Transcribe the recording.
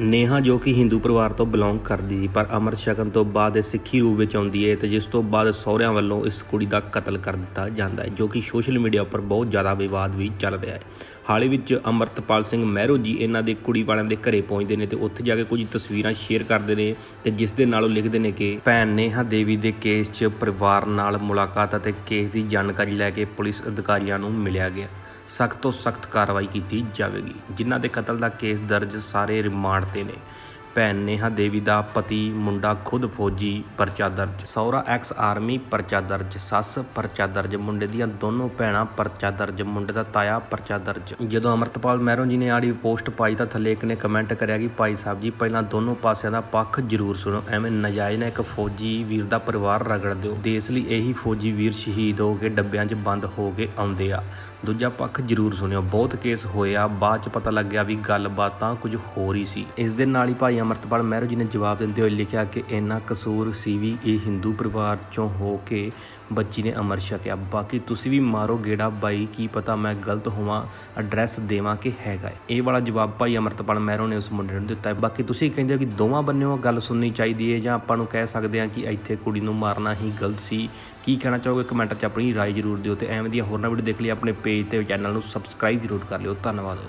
ਨੇਹਾ ਜੋ ਕਿ ਹਿੰਦੂ ਪਰਿਵਾਰ ਤੋਂ ਬਿਲੋਂਗ ਕਰਦੀ ਸੀ, ਪਰ ਅੰਮ੍ਰਿਤ ਛਕਣ ਤੋਂ ਬਾਅਦ ਇਹ ਸਿੱਖੀ ਰੂਪ ਵਿੱਚ ਆਉਂਦੀ ਹੈ ਤੇ ਜਿਸ ਤੋਂ ਬਾਅਦ ਸਹੁਰਿਆਂ ਵੱਲੋਂ ਇਸ ਕੁੜੀ ਦਾ ਕਤਲ ਕਰ ਦਿੱਤਾ ਜਾਂਦਾ ਹੈ, ਜੋ ਕਿ ਸੋਸ਼ਲ ਮੀਡੀਆ ਉੱਪਰ ਬਹੁਤ ਜ਼ਿਆਦਾ ਵਿਵਾਦ ਵੀ ਚੱਲ ਰਿਹਾ ਹੈ। ਹਾਲ ਹੀ ਵਿੱਚ ਅੰਮ੍ਰਿਤਪਾਲ ਸਿੰਘ ਮਹਿਰੋ ਜੀ ਇਹਨਾਂ ਦੇ ਕੁੜੀ ਵਾਲਿਆਂ ਦੇ ਘਰੇ ਪਹੁੰਚਦੇ ਨੇ ਤੇ ਉੱਥੇ ਜਾ ਕੇ ਕੁਝ ਤਸਵੀਰਾਂ ਸ਼ੇਅਰ ਕਰਦੇ ਨੇ ਤੇ ਜਿਸ ਦੇ ਨਾਲ ਉਹ ਲਿਖਦੇ ਨੇ ਕਿ ਭੈਣ ਨੇਹਾ ਦੇਵੀ ਦੇ ਕੇਸ 'ਚ ਪਰਿਵਾਰ ਨਾਲ ਮੁਲਾਕਾਤ ਅਤੇ ਕੇਸ ਦੀ ਜਾਣਕਾਰੀ ਲੈ ਕੇ ਪੁਲਿਸ ਅਧਿਕਾਰੀਆਂ ਨੂੰ ਮਿਲਿਆ ਗਿਆ। ਸਖਤ ਤੋਂ ਸਖਤ ਕਾਰਵਾਈ ਕੀਤੀ ਜਾਵੇਗੀ। ਜਿਨ੍ਹਾਂ ਦੇ ਕਤਲ ਦਾ ਕੇਸ ਦਰਜ ਸਾਰੇ ਰਿਮਾਂਡ ਤੇ ਨੇ। ਭੈਣ ਨੇਹਾ ਦੇਵੀ ਦਾ ਪਤੀ, ਮੁੰਡਾ ਖੁਦ ਫੌਜੀ ਪਰਚਾ ਦਰਜ ਸਹੁਰਾ ਐਕਸ ਆਰਮੀ ਪਰਚਾ ਦਰਜ ਸੱਸ ਪਰਚਾ ਦਰਜ ਮੁੰਡੇ ਦੀਆਂ ਦੋਨੋਂ ਭੈਣਾਂ ਪਰਚਾ ਦਰਜ ਮੁੰਡੇ ਦਾ ਤਾਇਆ ਪਰਚਾ ਦਰਜ ਜਦੋਂ ਅਮਰਤਪਾਲ ਮਹਿਰੋਂ ਜੀ ਨੇ ਆੜੀ ਪੋਸਟ ਪਾਈ ਤਾਂ ਥੱਲੇ ਇੱਕ ਨੇ ਕਮੈਂਟ ਕਰਿਆ ਕਿ ਭਾਈ ਸਾਹਿਬ ਜੀ, ਪਹਿਲਾਂ ਦੋਨੋਂ ਪਾਸਿਆਂ ਦਾ ਪੱਖ ਜ਼ਰੂਰ ਸੁਣੋ, ਐਵੇਂ ਨਜਾਇਜ਼ ਨਾ ਇੱਕ ਫੌਜੀ ਵੀਰ ਦਾ ਪਰਿਵਾਰ ਰਗੜ ਦਿਓ। ਦੇਸ਼ ਲਈ ਇਹੀ ਫੌਜੀ ਵੀਰ ਸ਼ਹੀਦ ਹੋ ਕੇ ਡੱਬਿਆਂ 'ਚ ਬੰਦ ਹੋ ਕੇ ਆਉਂਦੇ ਆ। ਦੂਜਾ ਪੱਖ ਜ਼ਰੂਰ ਸੁਣਿਓ, ਬਹੁਤ ਕੇਸ ਹੋਇਆ ਬਾਅਦ 'ਚ ਪਤਾ ਲੱਗਿਆ ਵੀ ਗੱਲਬਾਤ ਤਾਂ ਕੁਝ ਹੋਰ ਹੀ ਸੀ। ਇਸ ਦੇ ਨਾਲ ਹੀ ਭਾਈ ਅਮਰਤਪਾਲ ਮਹਿਰੋ ਜੀ ਨੇ ਜਵਾਬ ਦਿੰਦੇ ਹੋਏ ਲਿਖਿਆ ਕਿ ਇੰਨਾ ਕਸੂਰ ਸੀ ਵੀ ਇਹ ਹਿੰਦੂ ਪਰਿਵਾਰ 'ਚੋਂ ਹੋ ਕੇ ਬੱਚੀ ਨੇ ਅਮਰ ਛਕਿਆ। ਬਾਕੀ ਤੁਸੀਂ ਵੀ ਮਾਰੋ ਗੇੜਾ ਬਾਈ, ਕੀ ਪਤਾ ਮੈਂ ਗਲਤ ਹੋਵਾਂ ਐਡਰੈਸ ਦੇਵਾਂ ਕਿ ਹੈਗਾ ਇਹ ਵਾਲਾ ਜਵਾਬ ਭਾਈ ਅਮਰਤਪਾਲ ਮਹਿਰੋ ਨੇ ਉਸ ਮੁੰਡੇ ਨੂੰ ਦਿੱਤਾ ਬਾਕੀ ਤੁਸੀਂ ਕਹਿੰਦੇ ਹੋ ਕਿ ਦੋਵਾਂ ਬੰਨਿਓ ਗੱਲ ਸੁਣਨੀ ਚਾਹੀਦੀ ਹੈ ਜਾਂ ਆਪਾਂ ਨੂੰ ਕਹਿ ਸਕਦੇ ਹਾਂ ਕਿ ਇੱਥੇ ਕੁੜੀ ਨੂੰ ਮਾਰਨਾ ਹੀ ਗਲਤ ਸੀ? ਕੀ ਕਹਿਣਾ ਚਾਹੋਗੇ? ਕਮੈਂਟ 'ਚ ਆਪਣੀ ਰਾਏ ਜ਼ਰੂਰ ਦਿਓ ਤੇ ਐਵੇਂ ਦੀਆਂ ਹੋਰਨਾਂ ਵੀਡੀਓ ਦੇਖ ਲਈ ਆਪਣੇ ਪੇਜ ਤੇ ਚੈਨਲ ਨੂੰ ਸਬਸਕ੍ਰਾਈਬ ਜ਼ਰੂਰ ਕਰ ਲਿਓ। ਧੰਨਵਾਦ।